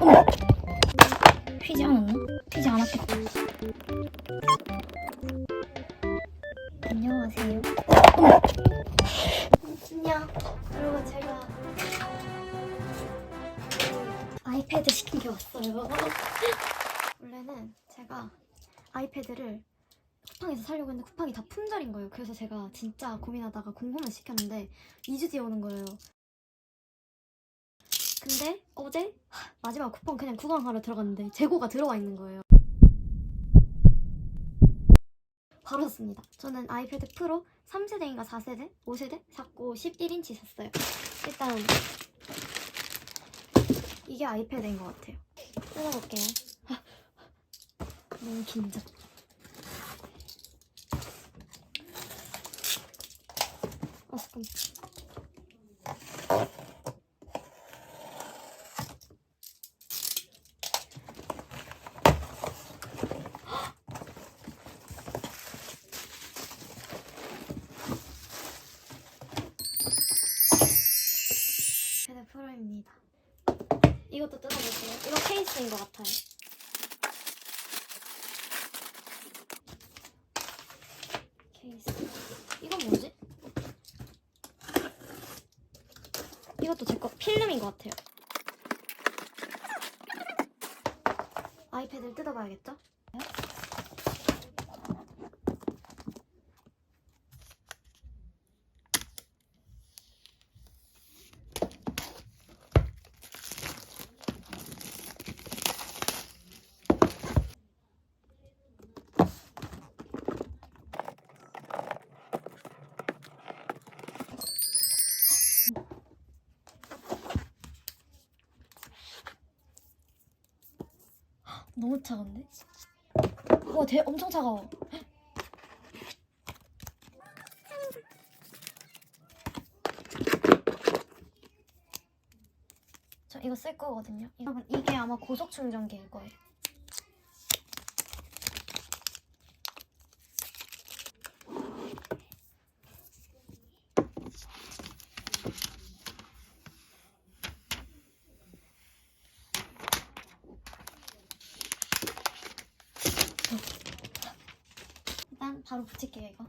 어머! 휘지 않았나? 휘지 않았겠다. 안녕하세요. 어머! 안녕. 여러분 제가 아이패드 시킨 게 왔어요. 원래는 제가 아이패드를 쿠팡에서 사려고 했는데 쿠팡이 다 품절인 거예요. 그래서 제가 진짜 고민하다가 공홈을 시켰는데 2주 뒤에 오는 거예요. 근데 어제 하, 마지막 쿠팡 그냥 구강하러 들어갔는데 재고가 들어와 있는 거예요. 바로 샀습니다. 저는 아이패드 프로 3세대인가 4세대? 5세대? 샀고 11인치 샀어요. 일단 이게 아이패드인 것 같아요. 뜯어볼게요. 아, 너무 긴장. 아 잠깐. 패 케이스인 것 같아요. 케이스. 이건 뭐지? 이것도 제 거 필름인 것 같아요. 아이패드를 뜯어봐야겠죠? 너무 차가운데? 와, 대 엄청 차가워. 저 이거 쓸 거거든요. 여러분 이게 아마 고속 충전기일 거예요. 일단 바로 붙일게요 이거.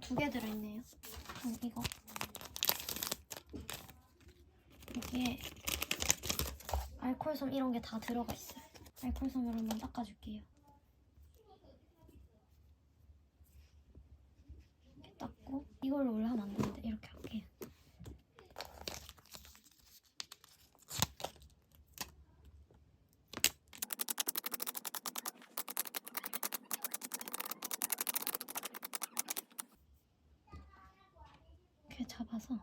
두 개 들어있네요. 음, 이거. 여기에 알콜솜 이런 게 다 들어가 있어요. 알콜솜으로 한번 닦아줄게요. 이렇게 닦고 이걸로 원래 하면 안 되는데 이렇게 할게요. 잡아서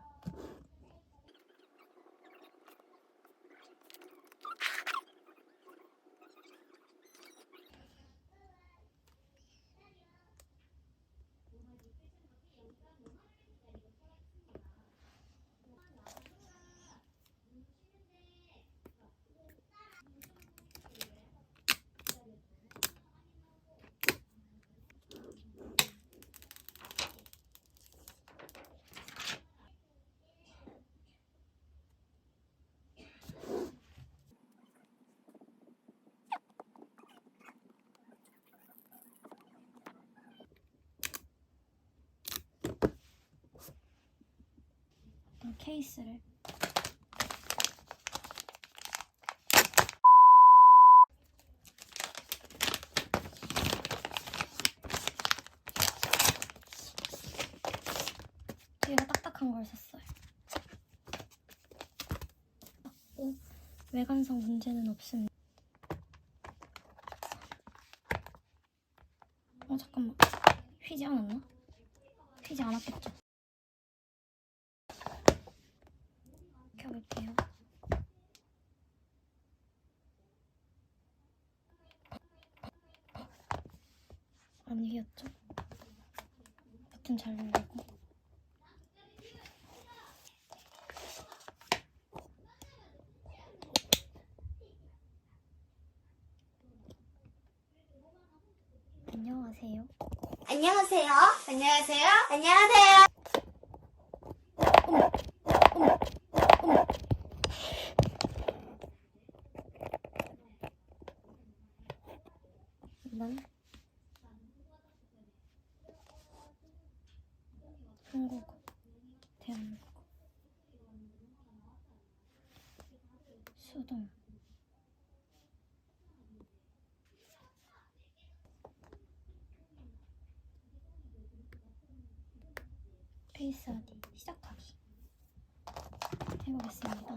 케이스를 얘가 딱딱한 걸 샀어요. 오, 외관상 문제는 없습니다. 아니겠죠? 여튼 잘 놀고. 안녕하세요. 안녕하세요. 안녕하세요. 안녕하세요. 어머. 한국어, 대한민국, 수동, 페이스 아디 시작하기 해보겠습니다.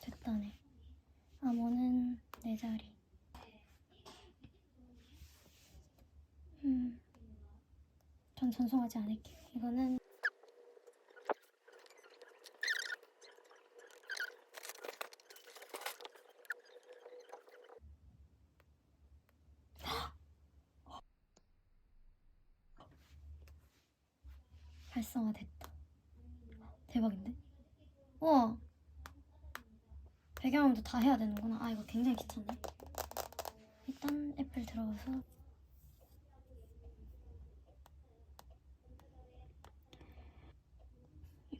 됐다네. 암호는 네 자리. 음, 전 전송하지 않을게요. 이거는 발성화됐다. 대박인데? 우와. 배경음도 다 해야 되는구나. 아 이거 굉장히 귀찮네. 일단 애플 들어가서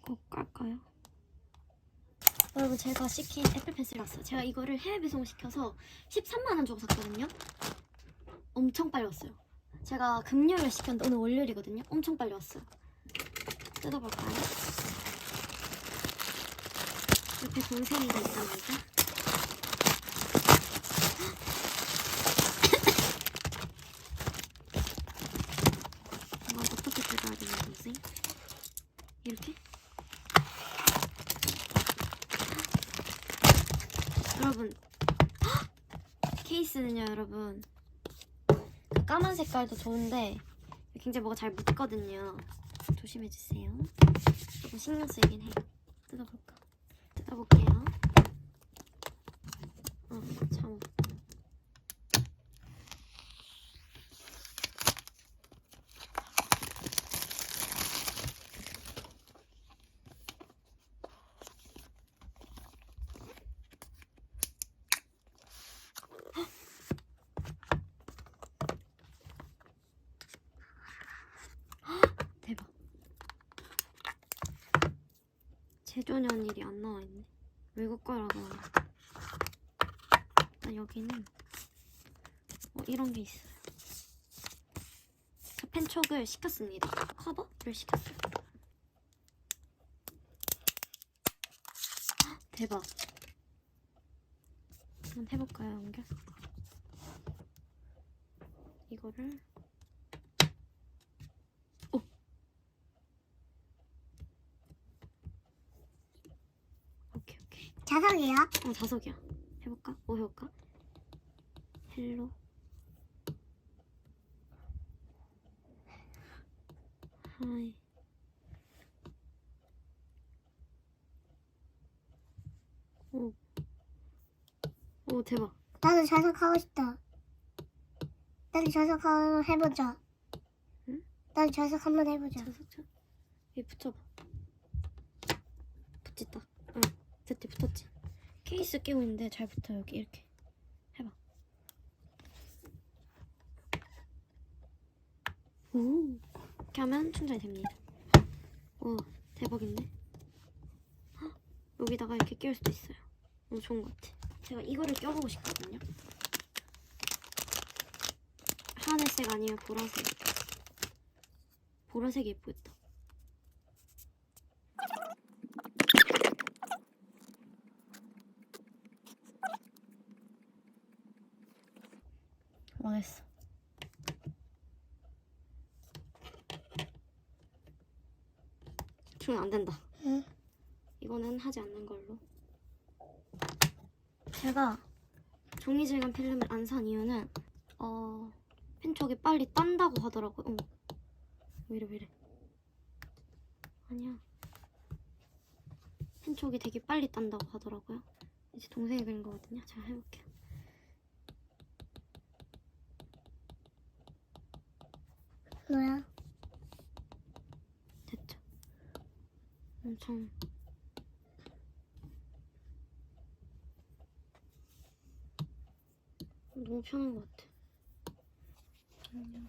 이거 깔까요? 여러분 제가 시킨 애플 펜슬 왔어요. 제가 이거를 해외 배송 시켜서 13만 원 주고 샀거든요. 엄청 빨리 왔어요. 제가 금요일에 시켰는데 오늘 월요일이거든요. 엄청 빨리 왔어요. 뜯어볼까요? 옆에 동생이가 있답니다. 이거 어떻게 뜯어야 되나 동생? 이렇게? 여러분. 케이스는요 여러분. 그 까만 색깔도 좋은데 굉장히 뭐가 잘 묻거든요. 조심해주세요. 조금 신경 쓰이긴 해요 뜯어볼까? 뜯어볼게요 어 참. 대박. 제조년일이 안 나와 있네. 외국 거라고. 아, 여기는 어, 이런 게 있어요. 저 펜촉을 시켰습니다. 커버를 시켰어요. 헉, 대박. 한번 해볼까요, 연결? 이거를 오케이 오케이. 자석이요? 어 자석이야. 해볼까? 뭐 해볼까? 헬로. 하이. 오. 오 대박. 나도 자석 하고 싶다. 나도 자석 한번 해보자. 응? 나도 자석 한번 해보자. 자석 자. 여기 붙여봐. 붙였다. 응. 됐지 붙었지. 케이스 끼고 있는데 잘 붙어 여기 이렇게. 해봐. 오. 이렇게 하면 충전이 됩니다. 와 대박인데? 헉, 여기다가 이렇게 끼울 수도 있어요. 너무 좋은 것 같아. 제가 이거를 껴보고 싶거든요. 하늘색 아니면 보라색. 보라색이 예쁘겠다. 망했어. 충전 안 된다. 응. 이거는 하지 않는 걸로. 제가 종이 질감 필름을 안 산 이유는 어 펜촉이 빨리 딴다고 하더라고요. 어. 왜이래 왜이래. 아니야. 펜촉이 되게 빨리 딴다고 하더라고요. 이제 동생이 그린 거거든요. 제가 해볼게요. 뭐야? 됐죠. 엄청 너무 편한 것 같아. 음.